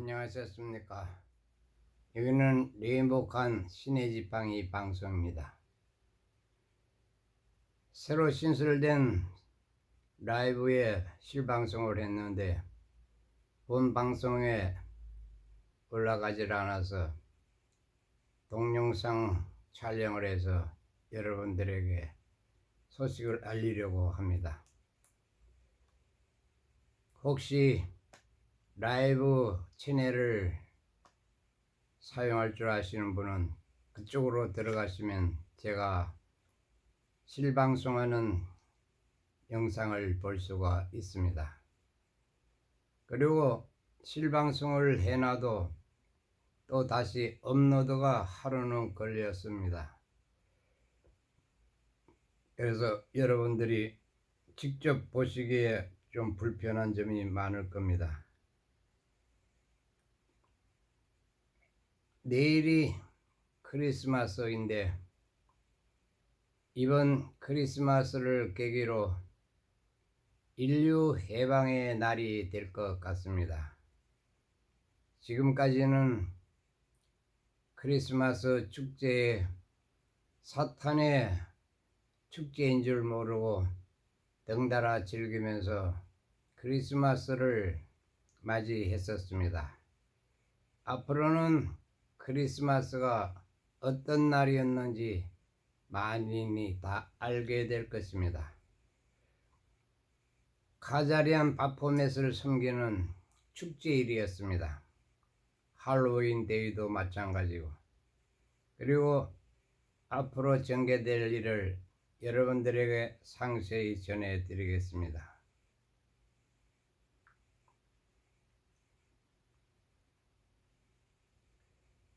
안녕하셨습니까? 여기는 레인보칸 신의 지팡이 방송입니다. 새로 신설된 라이브에 실방송을 했는데 본 방송에 올라가질 않아서 동영상 촬영을 해서 여러분들에게 소식을 알리려고 합니다. 혹시 라이브 채널을 사용할 줄 아시는 분은 그쪽으로 들어가시면 제가 실방송하는 영상을 볼 수가 있습니다. 그리고 실방송을 해놔도 또 다시 업로드가 하루는 걸렸습니다. 그래서 여러분들이 직접 보시기에 좀 불편한 점이 많을 겁니다. 내일이 크리스마스인데 이번 크리스마스를 계기로 인류 해방의 날이 될 것 같습니다. 지금까지는 크리스마스 축제에 사탄의 축제인 줄 모르고 덩달아 즐기면서 크리스마스를 맞이했었습니다. 앞으로는 크리스마스가 어떤 날이었는지 만인이 다 알게 될 것입니다. 카자리안 바포맷을 섬기는 축제일이었습니다. 할로윈 데이도 마찬가지고 그리고 앞으로 전개될 일을 여러분들에게 상세히 전해드리겠습니다.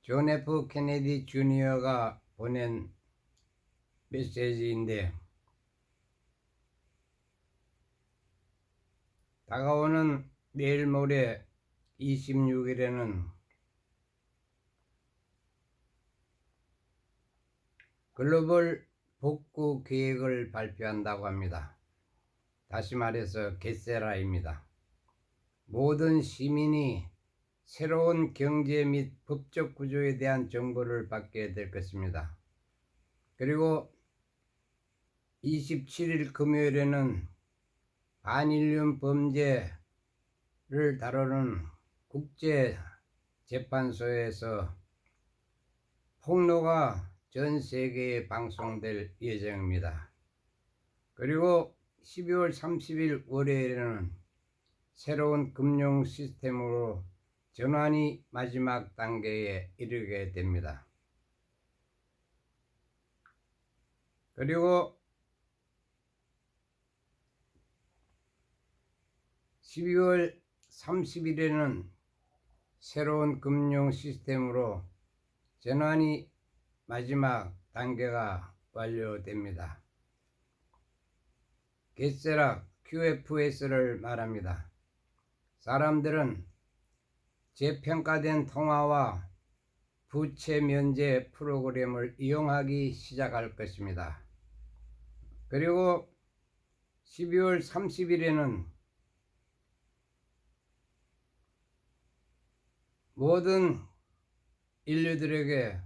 존 F 케네디 주니어가 보낸 메시지인데 다가오는 내일 모레 26일에는 글로벌 복구 계획을 발표한다고 합니다. 다시 말해서 게세라입니다. 모든 시민이 새로운 경제 및 법적 구조에 대한 정보를 받게 될 것입니다. 그리고 27일 금요일에는 반인륜 범죄를 다루는 국제 재판소에서 폭로가 전 세계에 방송될 예정입니다. 그리고 12월 30일 월요일에는 새로운 금융 시스템으로 전환이 마지막 단계에 이르게 됩니다. 그리고 12월 30일에는 새로운 금융 시스템으로 전환이 마지막 단계가 완료됩니다. 게세락 QFS를 말합니다. 사람들은 재평가된 통화와 부채 면제 프로그램을 이용하기 시작할 것입니다. 그리고 12월 30일에는 모든 인류들에게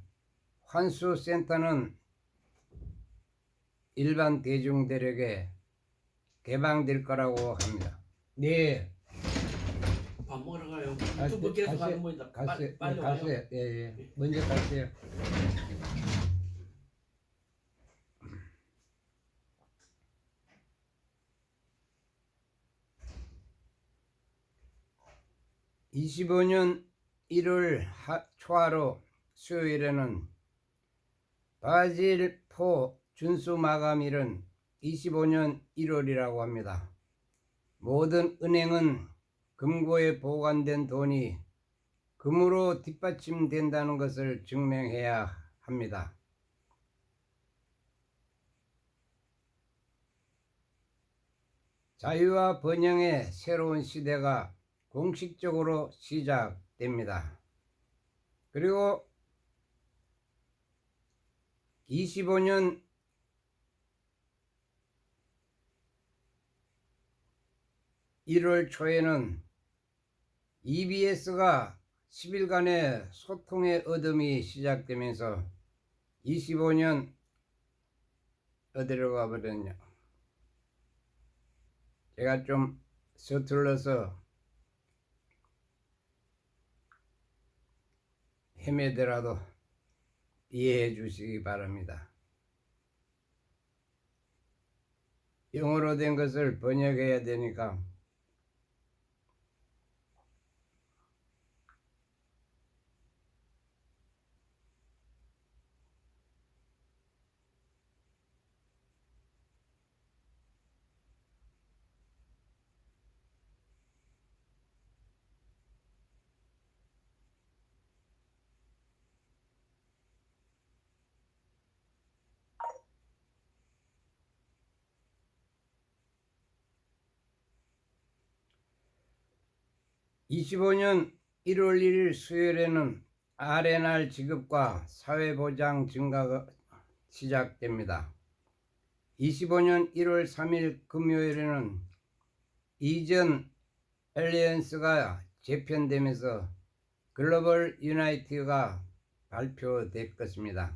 환수센터는 일반 대중들에게 개방될 거라고 합니다. 네, 밥 먹으러 가요. 아, 유튜브 계속 가세요. 가는 모이다. 가세요. 빨리, 빨리 네, 와요. 가세요. 예, 예. 먼저 가세요. (25년 1월) 하, 초하루 수요일에는 바질 포 준수 마감일은 25년 1월이라고 합니다. 모든 은행은 금고에 보관된 돈이 금으로 뒷받침된다는 것을 증명해야 합니다. 자유와 번영의 새로운 시대가 공식적으로 시작됩니다. 그리고 25년 1월 초에는 EBS가 10일간의 소통의 어둠이 시작되면서 25년 어디로 가버렸냐. 제가 좀 서툴러서 헤매더라도 이해해 주시기 바랍니다. 영어로 된 것을 번역해야 되니까 25년 1월 1일 수요일에는 RNR 지급과 사회보장 증가가 시작됩니다. 25년 1월 3일 금요일에는 이전 엘리언스가 재편되면서 글로벌 유나이티가 발표될 것입니다.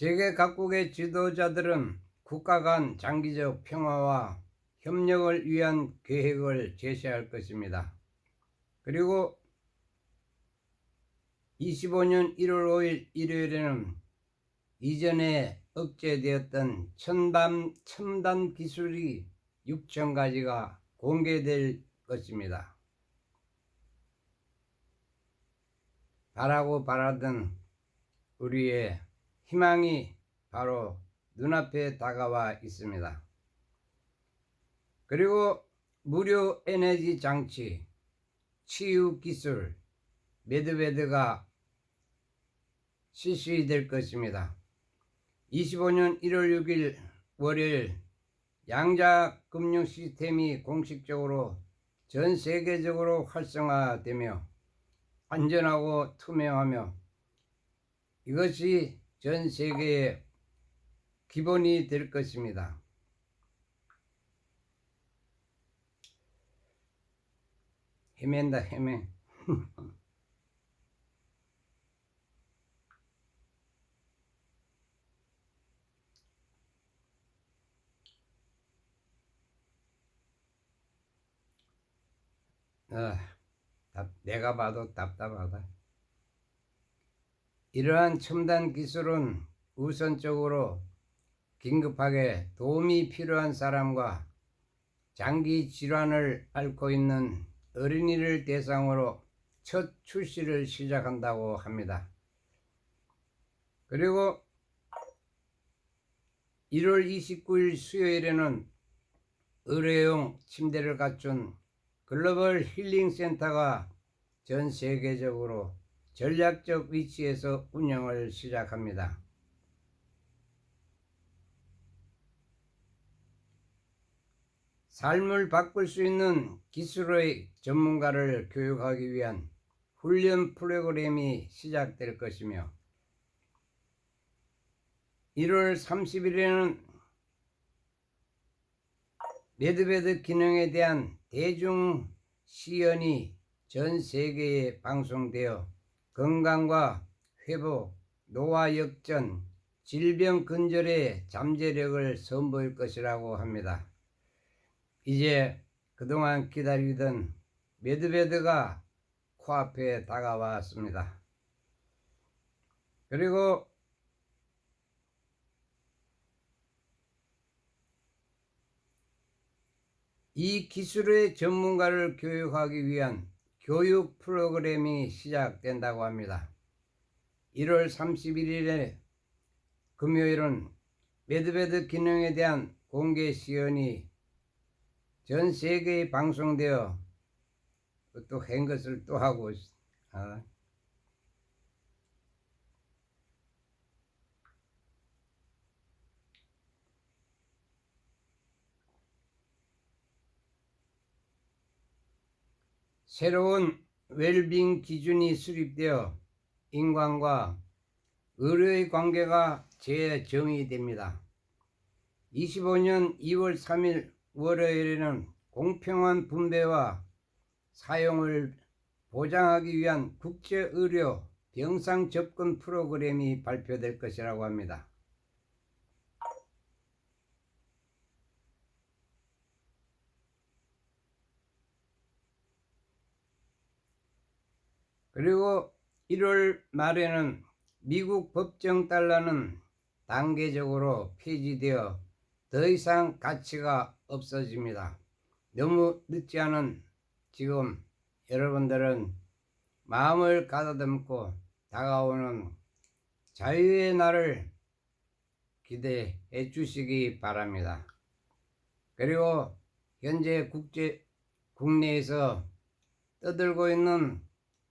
세계 각국의 지도자들은 국가 간 장기적 평화와 협력을 위한 계획을 제시할 것입니다. 그리고 25년 1월 5일 일요일에는 이전에 억제되었던 첨단, 첨단 기술이 6천 가지가 공개될 것입니다. 바라고 바라던 우리의 희망이 바로 눈앞에 다가와 있습니다. 그리고 무료 에너지 장치, 치유 기술, 매드베드가 실시될 것입니다. 25년 1월 6일 월요일 양자 금융 시스템이 공식적으로 전 세계적으로 활성화되며 안전하고 투명하며 이것이 전 세계의 기본이 될 것입니다. 헤맨다 헤맨. 아, 답- 내가 봐도 답답하다. 이러한 첨단 기술은 우선적으로 긴급하게 도움이 필요한 사람과 장기 질환을 앓고 있는 어린이를 대상으로 첫 출시를 시작한다고 합니다. 그리고 1월 29일 수요일에는 의료용 침대를 갖춘 글로벌 힐링 센터가 전 세계적으로 전략적 위치에서 운영을 시작합니다. 삶을 바꿀 수 있는 기술의 전문가를 교육하기 위한 훈련 프로그램이 시작될 것이며 1월 30일에는 매드베드 기능에 대한 대중 시연이 전 세계에 방송되어 건강과 회복, 노화 역전, 질병 근절의 잠재력을 선보일 것이라고 합니다. 이제 그동안 기다리던 매드베드가 코앞에 다가왔습니다. 그리고 이 기술의 전문가를 교육하기 위한 교육 프로그램이 시작된다고 합니다. 1월 31일에 금요일은 매드베드 기능에 대한 공개 시연이 전 세계에 방송되어 또 한 것을 또 하고 있- 아. 새로운 웰빙 기준이 수립되어 인간과 의료의 관계가 재정의됩니다. 25년 2월 3일 월요일에는 공평한 분배와 사용을 보장하기 위한 국제의료 병상 접근 프로그램이 발표될 것이라고 합니다. 그리고 1월 말에는 미국 법정 달러는 단계적으로 폐지되어 더 이상 가치가 없어집니다. 너무 늦지 않은 지금 여러분들은 마음을 가다듬고 다가오는 자유의 날을 기대해 주시기 바랍니다. 그리고 현재 국제 국내에서 떠들고 있는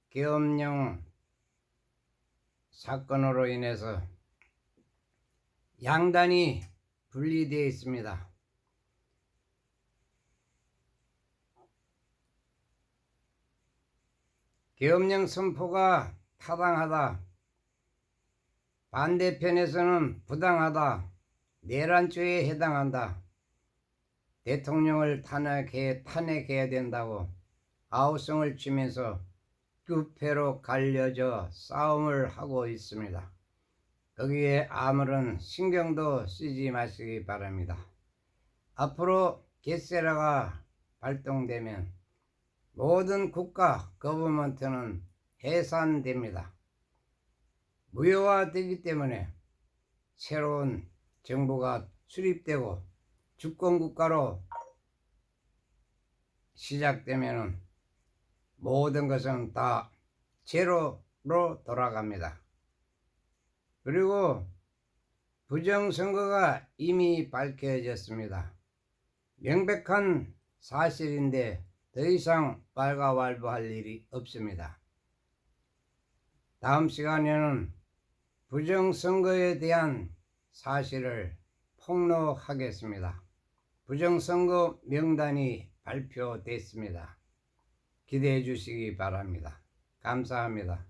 계엄령 사건으로 인해서 양단이 분리되어 있습니다. 계엄령 선포가 타당하다. 반대편에서는 부당하다. 내란죄에 해당한다. 대통령을 탄핵해, 탄핵해야 된다고 아우성을 치면서 규패로 갈려져 싸움을 하고 있습니다. 거기에 아무런 신경도 쓰지 마시기 바랍니다. 앞으로 게세라가 발동되면 모든 국가 거버먼트는 해산됩니다. 무효화되기 때문에 새로운 정부가 수립되고 주권국가로 시작되면 모든 것은 다 제로로 돌아갑니다. 그리고 부정선거가 이미 밝혀졌습니다. 명백한 사실인데 더 이상 발가왈부할 일이 없습니다. 다음 시간에는 부정선거에 대한 사실을 폭로하겠습니다. 부정선거 명단이 발표됐습니다. 기대해 주시기 바랍니다. 감사합니다.